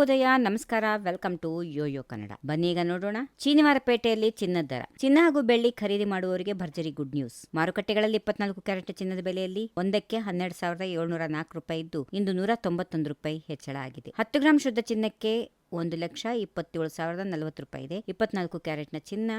ಶುಭೋದಯ ನಮಸ್ಕಾರ, welcome to Yoyo Kannada. ಬನ್ನಿ ಈಗ ನೋಡೋಣ. ಶನಿವಾರಪೇಟೆಯಲ್ಲಿ ಚಿನ್ನದ ದರ. ಚಿನ್ನ ಹಾಗೂ ಬೆಳ್ಳಿ ಖರೀದಿ ಮಾಡುವವರಿಗೆ ಭರ್ಜರಿ ಗುಡ್ ನ್ಯೂಸ್. ಮಾರುಕಟ್ಟೆಗಳಲ್ಲಿ ಇಪ್ಪತ್ನಾಲ್ಕು ಕ್ಯಾರೆಟ್ ಚಿನ್ನದ ಬೆಲೆಯಲ್ಲಿ ಒಂದಕ್ಕೆ ಹನ್ನೆರಡು ಸಾವಿರದ ಏಳ್ನೂರ ನಾಲ್ಕು ರೂಪಾಯಿ ಇದ್ದು, ಇಂದು ನೂರ ತೊಂಬತ್ತೊಂದು ರೂಪಾಯಿ ಹೆಚ್ಚಳ ಆಗಿದೆ. ಹತ್ತು ಗ್ರಾಂ ಶುದ್ಧ ಚಿನ್ನಕ್ಕೆ ಒಂದು ಲಕ್ಷ ಇಪ್ಪತ್ತೇಳು ಸಾವಿರದ ನಲವತ್ತು ರೂಪಾಯಿ ಇದೆ ಇಪ್ಪತ್ನಾಲ್ಕು ಕ್ಯಾರೆಟ್ನ ಚಿನ್ನ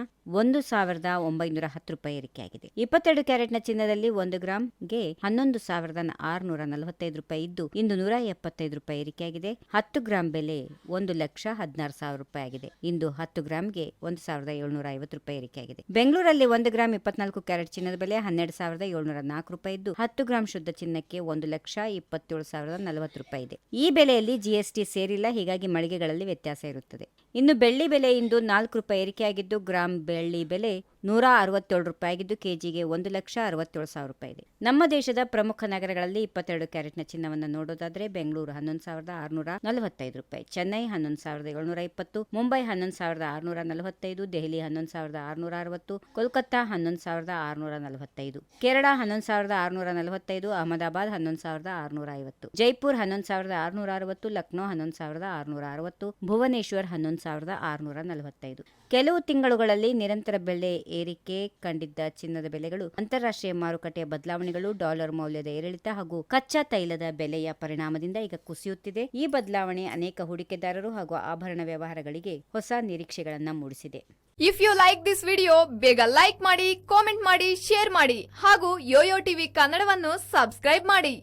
ಒಂದು ಸಾವಿರದ ಒಂಬೈನೂರ ಹತ್ತು ರೂಪಾಯಿ ಏರಿಕೆಯಾಗಿದೆ. ಇಪ್ಪತ್ತೆರಡು ಕ್ಯಾರೆಟ್ನ ಚಿನ್ನದಲ್ಲಿ ಒಂದು ಗ್ರಾಮ್ಗೆ ಹನ್ನೊಂದು ಸಾವಿರದ ಆರುನೂರ ನಲವತ್ತೈದು ರೂಪಾಯಿ ಇದ್ದು, ಇಂದು ನೂರ ಎಪ್ಪತ್ತೈದು ರೂಪಾಯಿ ಏರಿಕೆಯಾಗಿದೆ. ಹತ್ತು ಗ್ರಾಂ ಬೆಲೆ ಒಂದು ಲಕ್ಷ ಹದಿನಾರು ಸಾವಿರ ರೂಪಾಯಿ ಆಗಿದೆ. ಇಂದು ಹತ್ತು ಗ್ರಾಮ್ಗೆ ಒಂದು ಸಾವಿರದ ಏಳ್ನೂರ ಐವತ್ತು ರೂಪಾಯಿ ಏರಿಕೆಯಾಗಿದೆ. ಬೆಂಗಳೂರಲ್ಲಿ ಒಂದು ಗ್ರಾಂ ಇಪ್ಪತ್ನಾಲ್ಕು ಕ್ಯಾರೆಟ್ ಚಿನ್ನದ ಬೆಲೆ ಹನ್ನೆರಡು ಸಾವಿರದ ಏಳ್ನೂರ ನಾಲ್ಕು ರೂಪಾಯಿ ಇದ್ದು, ಹತ್ತು ಗ್ರಾಂ ಶುದ್ಧ ಚಿನ್ನಕ್ಕೆ ಒಂದು ಲಕ್ಷ ಇಪ್ಪತ್ತೇಳು ಸಾವಿರದ ನಲವತ್ತು ರೂಪಾಯಿ ಇದೆ. ಈ ಬೆಲೆಯಲ್ಲಿ ಜಿಎಸ್ಟಿ ಸೇರಿಲ್ಲ. ಹೀಗಾಗಿ ಮಳಿಗೆಗಳಲ್ಲಿ ವ್ಯತ್ಯಾಸ ಇರುತ್ತದೆ. ಇನ್ನು ಬೆಳ್ಳಿ ಬೆಲೆ ಇಂದು ನಾಲ್ಕು ರೂಪಾಯಿ ಏರಿಕೆಯಾಗಿದ್ದು ಗ್ರಾಂ ಬೆಳ್ಳಿ ಬೆಲೆ ನೂರ ಅರವತ್ತೇಳು ರೂಪಾಯಿಗಿದ್ದು ಕೆಜಿಗೆ ಒಂದು ಲಕ್ಷ ಅರವತ್ತೇಳು ಸಾವಿರ ರೂಪಾಯಿ ಇದೆ ನಮ್ಮ ದೇಶದ ಪ್ರಮುಖ ನಗರಗಳಲ್ಲಿ ಇಪ್ಪತ್ತೆರಡು ಕ್ಯಾರೆಟ್ನ ಚಿನ್ನವನ್ನು ನೋಡೋದಾದ್ರೆ ಬೆಂಗಳೂರು ಹನ್ನೊಂದು ಸಾವಿರದ ಆರುನೂರ ನಲವತ್ತೈದು ರೂಪಾಯಿ ಚೆನ್ನೈ ಹನ್ನೊಂದು ಸಾವಿರದ ಏಳ್ನೂರ ಇಪ್ಪತ್ತು ಮುಂಬೈ ಹನ್ನೊಂದು ಸಾವಿರದ ಆರುನೂರ ನಲವತ್ತೈದು ದೆಹಲಿ ಹನ್ನೊಂದು ಸಾವಿರದ ಆರುನೂರ ಅರವತ್ತು ಕೋಲ್ಕತ್ತಾ ಹನ್ನೊಂದು ಸಾವಿರದ ಆರುನೂರ ನಲವತ್ತೈದು ಕೇರಳ ಹನ್ನೊಂದು ಸಾವಿರದ ಆರುನೂರ ನಲವತ್ತೈದು ಅಹಮದಾಬಾದ್ ಹನ್ನೊಂದು ಸಾವಿರದ ಆರುನೂರ ಐವತ್ತು ಜೈಪುರ್ ಹನ್ನೊಂದು ಸಾವಿರದ ಆರುನೂರ ಅರವತ್ತು ಲಕ್ನೋ ಹನ್ನೊಂದು ಸಾವಿರದ ಆರುನೂರ ಅರವತ್ತು ಭುವನೇಶ್ವರ್ ಹನ್ನೊಂದು ಸಾವಿರದ ಆರುನೂರ ನಲವತ್ತೈದು ಕೆಲವು ತಿಂಗಳುಗಳಲ್ಲಿ ನಿರಂತರ ಬೆಲೆ ಏರಿಕೆ ಕಂಡಿದ್ದ ಚಿನ್ನದ ಬೆಲೆಗಳು, ಅಂತಾರಾಷ್ಟ್ರೀಯ ಮಾರುಕಟ್ಟೆಯ ಬದಲಾವಣೆಗಳು ಡಾಲರ್ ಮೌಲ್ಯದ ಏರಿಳಿತ ಹಾಗೂ ಕಚ್ಚಾ ತೈಲದ ಬೆಲೆಯ ಪರಿಣಾಮದಿಂದ ಈಗ ಕುಸಿಯುತ್ತಿದೆ. ಈ ಬದಲಾವಣೆ ಅನೇಕ ಹೂಡಿಕೆದಾರರು ಹಾಗೂ ಆಭರಣ ವ್ಯವಹಾರಗಳಿಗೆ ಹೊಸ ನಿರೀಕ್ಷೆಗಳನ್ನ ಮೂಡಿಸಿದೆ. If you like this video ಬೇಗ ಲೈಕ್ ಮಾಡಿ ಕಾಮೆಂಟ್ ಮಾಡಿ ಶೇರ್ ಮಾಡಿ ಹಾಗೂ ಯೋಯೋ ಟಿವಿ ಕನ್ನಡವನ್ನು ಸಬ್ಸ್ಕ್ರೈಬ್ ಮಾಡಿ.